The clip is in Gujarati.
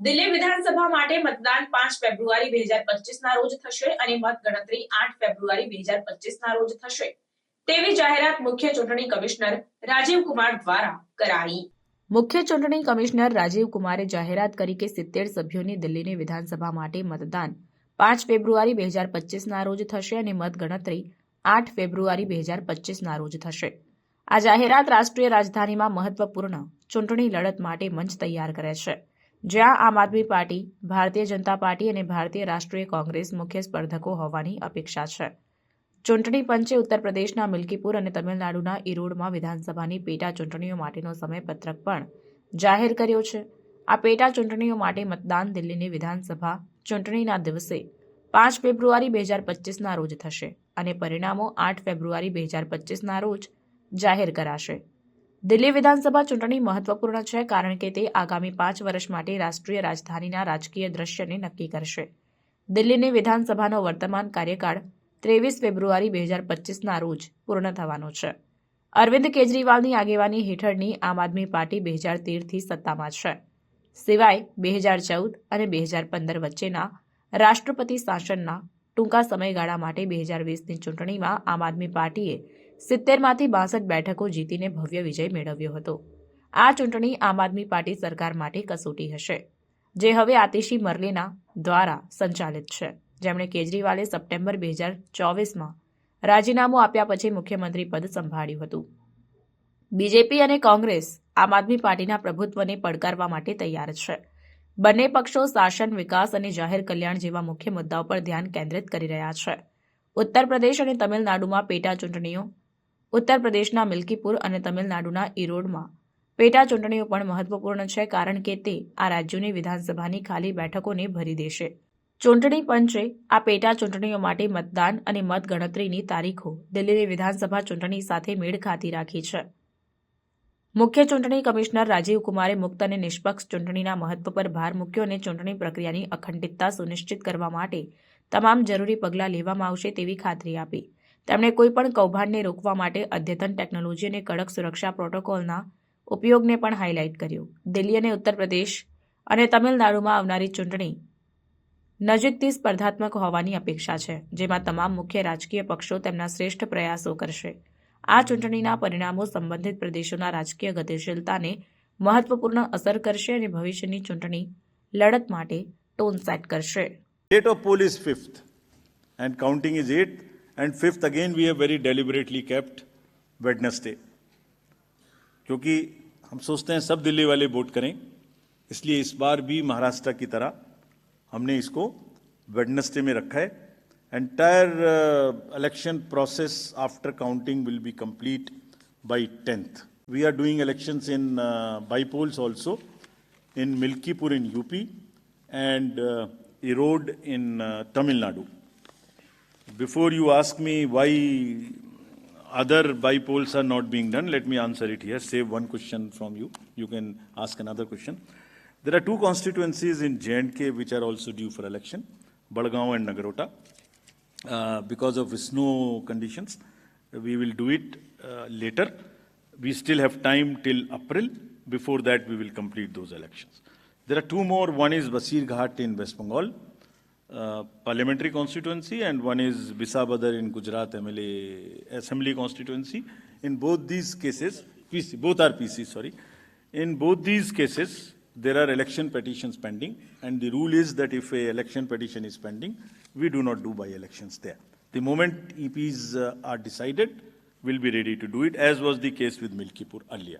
દિલ્હી વિધાનસભા માટે મતદાન પાંચ ફેબ્રુઆરી બે હજાર પચીસના રોજ થશે અને મતગણતરી આઠ ફેબ્રુઆરી બે હજાર પચીસના રોજ થશે. તેવી જાહેરાત મુખ્ય ચૂંટણી કમિશનર રાજીવ કુમાર દ્વારા કરાઈ. મુખ્ય ચૂંટણી કમિશનર રાજીવ કુમારે જાહેરાત કરી કે સિત્તેર સભ્યોની દિલ્હીની વિધાનસભા માટે મતદાન પાંચ ફેબ્રુઆરી બે હજાર પચીસના રોજ થશે અને મતગણતરી આઠ ફેબ્રુઆરી બે હજાર પચીસના રોજ થશે. આ જાહેરાત રાષ્ટ્રીય રાજધાનીમાં મહત્વપૂર્ણ ચૂંટણી લડત માટે મંચ તૈયાર કરે છે. જ્યાં આમ આદમી પાર્ટી, ભારતીય જનતા પાર્ટી અને ભારતીય રાષ્ટ્રીય કોંગ્રેસ મુખ્ય સ્પર્ધકો હોવાની અપેક્ષા છે. ચૂંટણી પંચે ઉત્તર પ્રદેશના મિલ્કીપુર અને તમિલનાડુના ઈરોડમાં વિધાનસભાની પેટા ચૂંટણીઓ માટેનો સમયપત્રક પણ જાહેર કર્યો છે. આ પેટા ચૂંટણીઓ માટે મતદાન દિલ્હીની વિધાનસભા ચૂંટણીના દિવસે પાંચ ફેબ્રુઆરી બે હજાર પચીસના રોજ થશે અને પરિણામો આઠ ફેબ્રુઆરી બે હજાર પચીસના રોજ જાહેર કરાશે. દિલ્હી વિધાનસભા ચૂંટણી મહત્વપૂર્ણ છે કારણ કે તે આગામી પાંચ વર્ષ માટે રાષ્ટ્રીય રાજધાનીના રાજકીય દ્રશ્યને નક્કી કરશે. દિલ્હીની વિધાનસભાનો વર્તમાન કાર્યકાળ ત્રેવીસ ફેબ્રુઆરી બે હજાર પચીસના રોજ પૂર્ણ થવાનો છે. અરવિંદ કેજરીવાલની આગેવાની હેઠળની આમ આદમી પાર્ટી બે હજાર તેરથી સત્તામાં છે. સિવાય બે હજાર ચૌદ અને બે હજાર પંદર વચ્ચેના રાષ્ટ્રપતિ શાસનના ટૂંકા સમયગાળા માટે બે હજાર વીસની ચૂંટણીમાં આમ આદમી પાર્ટીએ સિત્તેરમાંથી બાસઠ બેઠકો જીતીને ભવ્ય વિજય મેળવ્યો હતો. આ ચૂંટણી આમ આદમી પાર્ટી સરકાર માટે કસોટી હશે, જે હવે આતિશી મરલેના દ્વારા સંચાલિત છે. જેમણે કેજરીવાલે સપ્ટેમ્બર બે હજાર ચોવીસમાં રાજીનામું આપ્યા પછી મુખ્યમંત્રી પદ સંભાળ્યું હતું. બીજેપી અને કોંગ્રેસ આમ આદમી પાર્ટીના પ્રભુત્વને પડકારવા માટે તૈયાર છે. બંને પક્ષો શાસન, વિકાસ અને જાહેર કલ્યાણ જેવા મુખ્ય મુદ્દાઓ પર ધ્યાન કેન્દ્રિત કરી રહ્યા છે. ઉત્તર પ્રદેશ અને તમિલનાડુમાં પેટા ચૂંટણીઓ ઉત્તર પ્રદેશના મિલ્કીપુર અને તમિલનાડુના ઈરોડમાં. પેટા ચૂંટણીઓ પણ મહત્વપૂર્ણ છે કારણ કે તે આ રાજ્યોની વિધાનસભાની ખાલી બેઠકોને ભરી દેશે. ચૂંટણી પંચે આ પેટા ચૂંટણીઓ માટે મતદાન અને મતગણતરીની તારીખો દિલ્હીની વિધાનસભા ચૂંટણી સાથે મેળ ખાતી રાખી છે. મુખ્ય ચૂંટણી કમિશનર રાજીવ કુમારે મુક્ત અને નિષ્પક્ષ ચૂંટણીના મહત્વ પર ભાર મૂક્યો અને ચૂંટણી પ્રક્રિયાની અખંડિતતા સુનિશ્ચિત કરવા માટે તમામ જરૂરી પગલાં લેવામાં આવશે તેવી ખાતરી આપી. તેમણે કોઈપણ કૌભાંડને રોકવા માટે અદ્યતન ટેકનોલોજી અને કડક સુરક્ષા પ્રોટોકોલના ઉપયોગને પણ હાઇલાઇટ કર્યું. દિલ્હી અને ઉત્તર પ્રદેશ અને તમિલનાડુમાં આવનારી ચૂંટણી નજીકથી સ્પર્ધાત્મક હોવાની અપેક્ષા છે, જેમાં તમામ મુખ્ય રાજકીય પક્ષો તેમના શ્રેષ્ઠ પ્રયાસો કરશે. આ ચૂંટણીના પરિણામો સંબંધિત પ્રદેશોના રાજકીય ગતિશીલતાને મહત્વપૂર્ણ અસર કરશે અને ભવિષ્યની ચૂંટણી લડત માટે ટોન સેટ કરશે. Date of poll is 5th and counting is and fifth again we have very deliberately kept Wednesday क्योंकि हम सोचते हैं सब दिल्ली वाले वोट करें, इसलिए इस बार भी महाराष्ट्र की तरह हमने इसको वेडनेसडे में रखा है। Entire election process after counting will be complete by tenth we are doing election in bypolls also in Milkipur in UP and Erode in Tamil Nadu Before you ask me why other by polls are not being done, let me answer it here. Save one question from you. You can ask another question. There are two constituencies in J&K which are also due for election, Balgaon and Nagarota. Uh, because of snow conditions, we will do it uh, later. We still have time till April. Before that, we will complete those elections. There are two more. One is Basir Ghat in West Bengal, uh, parliamentary constituency, and one is Bisabadar in Gujarat MLA assembly constituency. In both these cases, PC, both are PC, sorry. In both these cases, there are election petitions pending, and the rule is that if a election petition is pending, we do not do by elections there. The moment EPs uh, are decided, we'll be ready to do it, as was the case with Milkipur earlier.